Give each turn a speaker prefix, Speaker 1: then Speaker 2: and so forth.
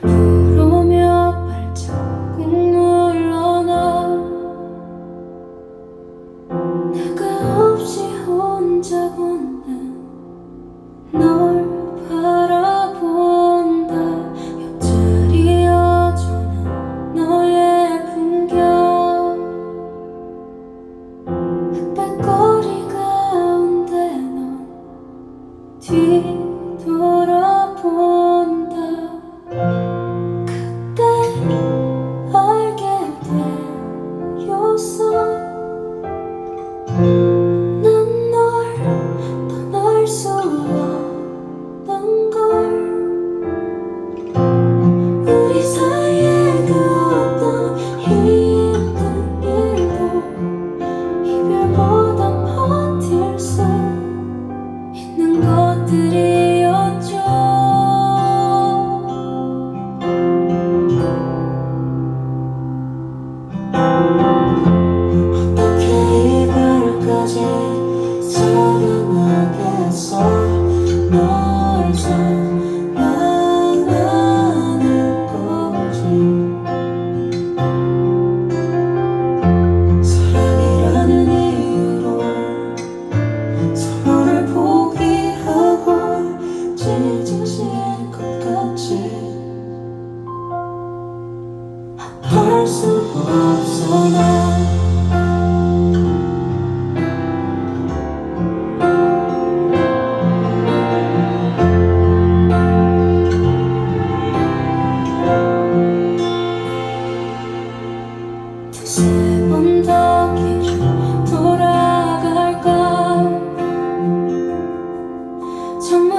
Speaker 1: 구르며 발자국 물러나 내가 없이 혼자 걷는 널 바라본다 옆자리여주는 너의 풍경 흑백거리 가운데 넌 뒤. know.